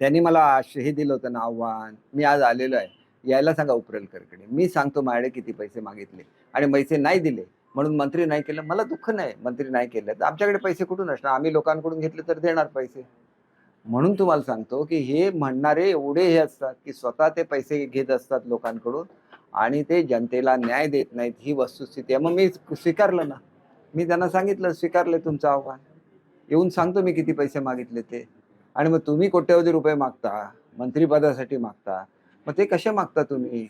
त्यांनी मला आश्रही हे दिलं होतं ना आव्हान. मी आज आलेलो आहे. यायला सांगा उपरलकरकडे. मी सांगतो माझ्याकडे किती पैसे मागितले. आणि पैसे नाही दिले. म्हणून मंत्री नाही केलं. मला दुःख नाही. मंत्री नाही केलं. तर आमच्याकडे पैसे कुठून असणार? आम्ही लोकांकडून घेतले तर देणार पैसे. म्हणून तुम्हाला सांगतो की हे म्हणणारे एवढे हे असतात की स्वतः ते पैसे घेत असतात लोकांकडून आणि ते जनतेला न्याय देत नाहीत. ही वस्तुस्थिती आहे. मग मी स्वीकारलं ना? मी त्यांना सांगितलं स्वीकारले तुमचं आव्हान. येऊन सांगतो मी किती पैसे मागितले ते. आणि मग तुम्ही कोट्यवधी रुपये मागता मंत्रिपदासाठी मागता मग ते कसे मागता तुम्ही?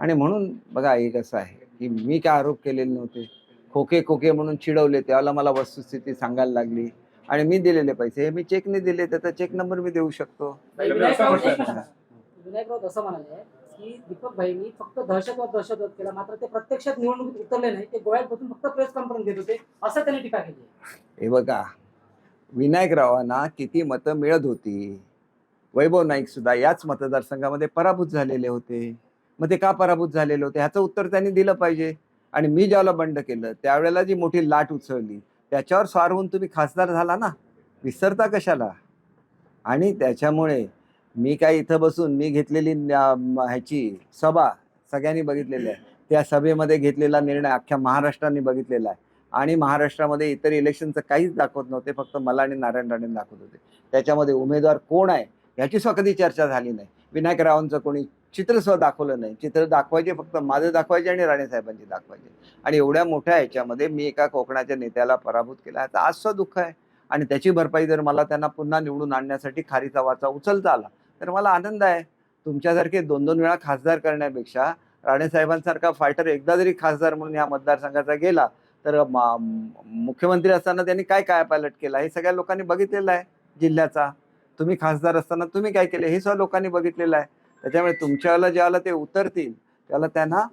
आणि म्हणून बघा एक असं आहे की मी काय आरोप केलेले नव्हते. खोके खोके म्हणून चिडवले त्यावेळेला मला वस्तुस्थिती सांगायला लागली. आणि मी दिलेले पैसे हे मी चेकने दिले त्याचा चेक नंबर मी देऊ शकतो. असं म्हणाले की दीपक भाईंनी फक्त दहशतवाद दहशतवाद केला मात्र ते प्रत्यक्षात निवडणुकीत उतरले नाही ते गोव्यात बसून फक्त प्रेस कॉन्फरन्स घेत होते असं त्यांनी टीका केली. हे बघा विनायकरावांना किती मतं मिळत होती? वैभव नाईक सुद्धा याच मतदारसंघामध्ये पराभूत झालेले होते. मग ते का पराभूत झालेले होते? ह्याचं उत्तर त्यांनी दिलं पाहिजे. आणि मी ज्यावेळेला बंड केलं त्यावेळेला जी मोठी लाट उचलली त्याच्यावर स्वार होऊन तुम्ही खासदार झाला ना? विसरता कशाला? आणि त्याच्यामुळे मी काय इथं बसून मी घेतलेली न्या- ह्याची सभा सगळ्यांनी बघितलेली आहे. त्या सभेमध्ये घेतलेला निर्णय अख्ख्या महाराष्ट्राने बघितलेला आहे. आणि महाराष्ट्रामध्ये इतर इलेक्शनचं काहीच दाखवत नव्हते फक्त मला आणि नारायण राणे दाखवत होते. त्याच्यामध्ये उमेदवार कोण आहे ह्याची सुद्धा कधी चर्चा झाली नाही. विनायक रावांचं कोणी चित्र सुद्धा दाखवलं नाही. चित्र दाखवायचे फक्त माझं दाखवायचे आणि राणे साहेबांचे दाखवायचे. आणि एवढ्या मोठ्या ह्याच्यामध्ये मी एका कोकणाच्या नेत्याला पराभूत केला. तर आज सुद्धा दुःख आहे. आणि त्याची भरपाई जर मला त्यांना पुन्हा निवडून आणण्यासाठी खारीचा वाचा उचलता आला तर मला आनंद आहे. तुमच्यासारखे दोन दोन वेळा खासदार करण्यापेक्षा राणेसाहेबांसारखा फायटर एकदा जरी खासदार म्हणून या मतदारसंघाचा गेला तर मुख्यमंत्री असताना त्यांनी काय काय पायलट केला? हे सगळ्या लोकांनी बघितलेलं आहे जिल्ह्याचा. तुम्ही खासदार असताना तुम्ही काय केले? हे सुद्धा लोकांनी बघितलेलं आहे. त्याच्यामुळे तुमच्याला ज्यावेळेला ते उतरतील त्याला त्यांना.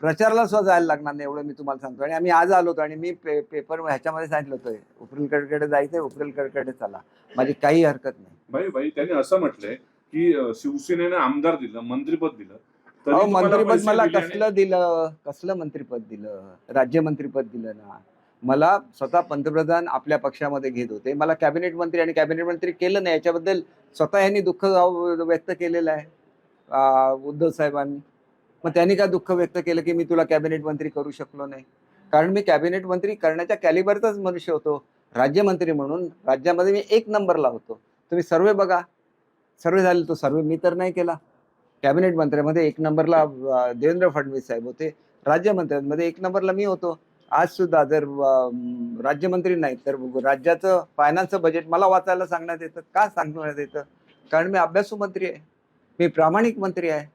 प्रचाराला सुद्धा जायला लागणार नाही एवढं मी तुम्हाला सांगतो आणि आम्ही आज आलो होतो आणि मी पे पेपर ह्याच्यामध्ये सांगितलं होतं उप्रिलकडकडे जायचंय उप्रिलकडकडे चला. माझी काही हरकत नाही. बाई बाई त्यांनी असं म्हटलंय की शिवसेनेने आमदार दिलं मंत्रिपद दिलं अहो मंत्रिपद मला कसलं दिलं? कसलं मंत्रिपद दिलं? राज्यमंत्रीपद दिलं ना? मला स्वतः पंतप्रधान आपल्या पक्षामध्ये घेत होते. मला कॅबिनेट मंत्री आणि कॅबिनेट मंत्री केलं नाही. याच्याबद्दल स्वतः यांनी दुःख व्यक्त केलेलं आहे. उद्धव साहेबांनी. मग त्यांनी का दुःख व्यक्त केलं की मी तुला कॅबिनेट मंत्री करू शकलो नाही? कारण मी कॅबिनेट मंत्री करण्याच्या कॅलिबरचाच मनुष्य होतो. राज्यमंत्री म्हणून राज्यामध्ये मी एक नंबरला होतो. तुम्ही सर्वे बघा. सर्वे झाले तो सर्वे मी तर नाही केला. कॅबिनेट मंत्र्यामध्ये एक नंबरला देवेंद्र फडणवीस साहेब होते. राज्यमंत्र्यांमध्ये एक नंबरला मी होतो. आज सुद्धा जर राज्यमंत्री नाही तर राज्याचं फायनान्सचं बजेट मला वाचायला सांगण्यात येतं. का सांगण्यात येतं? कारण मी अभ्यासू मंत्री आहे. मी प्रामाणिक मंत्री आहे.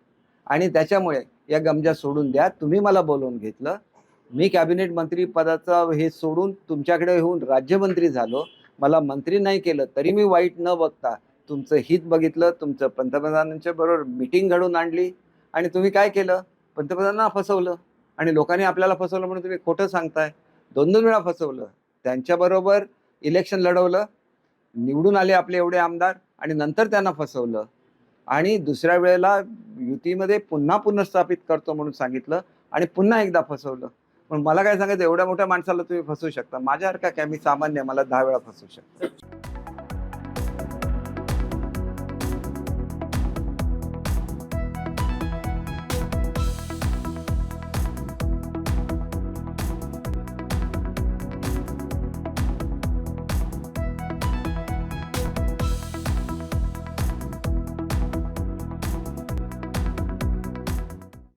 आणि त्याच्यामुळे या गमजा सोडून द्या. तुम्ही मला बोलवून घेतलं. मी कॅबिनेट मंत्री पदाचा हे सोडून तुमच्याकडे येऊन राज्यमंत्री झालो. मला मंत्री नाही केलं तरी मी वाईट न बघता तुमचं हित बघितलं तुमचं पंतप्रधानांच्या बरोबर मिटिंग घडवून आणली आणि तुम्ही काय केलं? पंतप्रधानांना फसवलं आणि लोकांनी आपल्याला फसवलं म्हणून तुम्ही खोटं सांगताय. दोन दोन वेळा फसवलं. त्यांच्याबरोबर इलेक्शन लढवलं निवडून आले आपले एवढे आमदार आणि नंतर त्यांना फसवलं. आणि दुसऱ्या वेळेला युतीमध्ये पुन्हा पुनर्स्थापित करतो म्हणून सांगितलं आणि पुन्हा एकदा फसवलं. पण मला काय सांगायचं एवढ्या मोठ्या माणसाला तुम्ही फसवू शकता. माझ्यासारखा काय मी सामान्य मला दहा वेळा फसवू शकता.